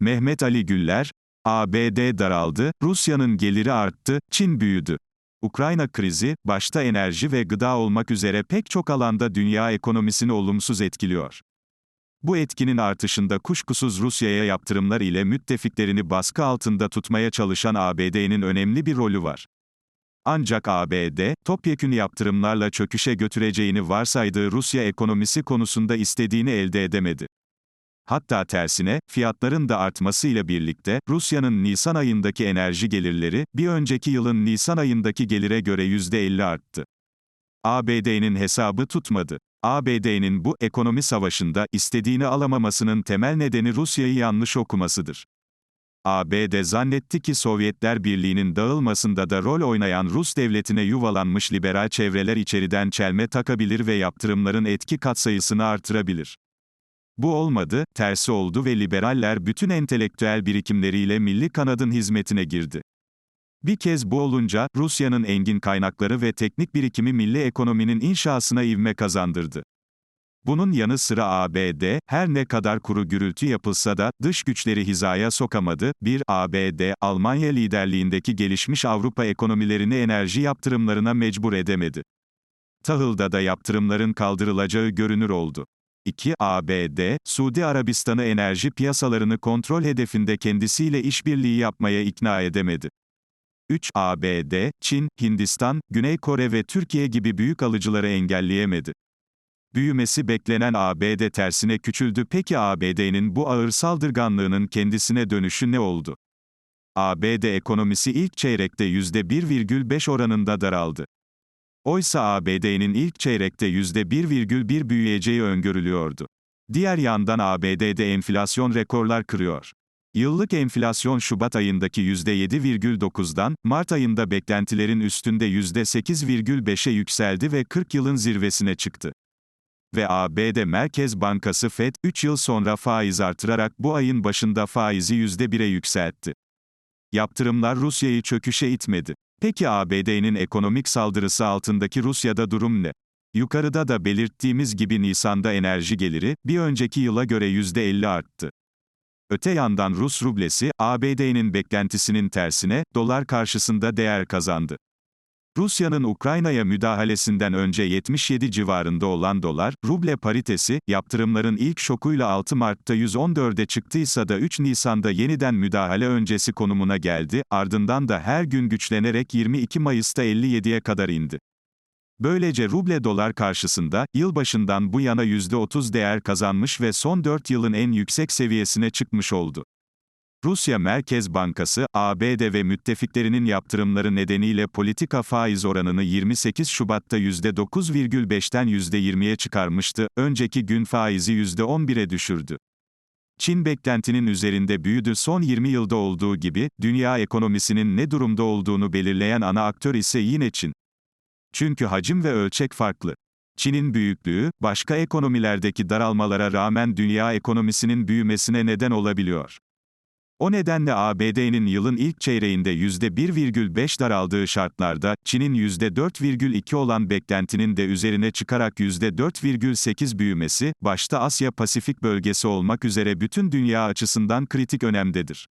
Mehmet Ali Güller, ABD daraldı, Rusya'nın geliri arttı, Çin büyüdü. Ukrayna krizi, başta enerji ve gıda olmak üzere pek çok alanda dünya ekonomisini olumsuz etkiliyor. Bu etkinin artışında kuşkusuz Rusya'ya yaptırımlar ile müttefiklerini baskı altında tutmaya çalışan ABD'nin önemli bir rolü var. Ancak ABD, topyekün yaptırımlarla çöküşe götüreceğini varsaydığı Rusya ekonomisi konusunda istediğini elde edemedi. Hatta tersine, fiyatların da artmasıyla birlikte, Rusya'nın Nisan ayındaki enerji gelirleri, bir önceki yılın Nisan ayındaki gelire göre %50 arttı. ABD'nin hesabı tutmadı. ABD'nin bu ekonomi savaşında istediğini alamamasının temel nedeni Rusya'yı yanlış okumasıdır. ABD zannetti ki Sovyetler Birliği'nin dağılmasında da rol oynayan Rus devletine yuvalanmış liberal çevreler içeriden çelme takabilir ve yaptırımların etki katsayısını artırabilir. Bu olmadı, tersi oldu ve liberaller bütün entelektüel birikimleriyle milli kanadın hizmetine girdi. Bir kez bu olunca, Rusya'nın engin kaynakları ve teknik birikimi milli ekonominin inşasına ivme kazandırdı. Bunun yanı sıra ABD, her ne kadar kuru gürültü yapılsa da, dış güçleri hizaya sokamadı. 1. ABD, Almanya liderliğindeki gelişmiş Avrupa ekonomilerini enerji yaptırımlarına mecbur edemedi. Tahıl'da da yaptırımların kaldırılacağı görünür oldu. 2. ABD, Suudi Arabistan'ı enerji piyasalarını kontrol hedefinde kendisiyle işbirliği yapmaya ikna edemedi. 3. ABD, Çin, Hindistan, Güney Kore ve Türkiye gibi büyük alıcıları engelleyemedi. Büyümesi beklenen ABD tersine küçüldü peki ABD'nin bu ağır saldırganlığının kendisine dönüşü ne oldu? ABD ekonomisi ilk çeyrekte %1,5 oranında daraldı. Oysa ABD'nin ilk çeyrekte %1,1 büyüyeceği öngörülüyordu. Diğer yandan ABD'de enflasyon rekorlar kırıyor. Yıllık enflasyon Şubat ayındaki %7,9'dan, Mart ayında beklentilerin üstünde %8,5'e yükseldi ve 40 yılın zirvesine çıktı. Ve ABD Merkez Bankası FED, 3 yıl sonra faiz artırarak bu ayın başında faizi %1'e yükseltti. Yaptırımlar Rusya'yı çöküşe itmedi. Peki ABD'nin ekonomik saldırısı altındaki Rusya'da durum ne? Yukarıda da belirttiğimiz gibi Nisan'da enerji geliri, bir önceki yıla göre %50 arttı. Öte yandan Rus rublesi, ABD'nin beklentisinin tersine, dolar karşısında değer kazandı. Rusya'nın Ukrayna'ya müdahalesinden önce 77 civarında olan dolar, ruble paritesi, yaptırımların ilk şokuyla 6 Mart'ta 114'e çıktıysa da 3 Nisan'da yeniden müdahale öncesi konumuna geldi, ardından da her gün güçlenerek 22 Mayıs'ta 57'ye kadar indi. Böylece ruble dolar karşısında, yılbaşından bu yana %30 değer kazanmış ve son 4 yılın en yüksek seviyesine çıkmış oldu. Rusya Merkez Bankası, ABD ve müttefiklerinin yaptırımları nedeniyle politika faiz oranını 28 Şubat'ta %9,5'ten %20'ye çıkarmıştı, önceki gün faizi %11'e düşürdü. Çin beklentinin üzerinde büyüdü son 20 yılda olduğu gibi, dünya ekonomisinin ne durumda olduğunu belirleyen ana aktör ise yine Çin. Çünkü hacim ve ölçek farklı. Çin'in büyüklüğü, başka ekonomilerdeki daralmalara rağmen dünya ekonomisinin büyümesine neden olabiliyor. O nedenle ABD'nin yılın ilk çeyreğinde %1,5 daraldığı şartlarda, Çin'in %4,2 olan beklentinin de üzerine çıkarak %4,8 büyümesi, başta Asya-Pasifik bölgesi olmak üzere bütün dünya açısından kritik önemdedir.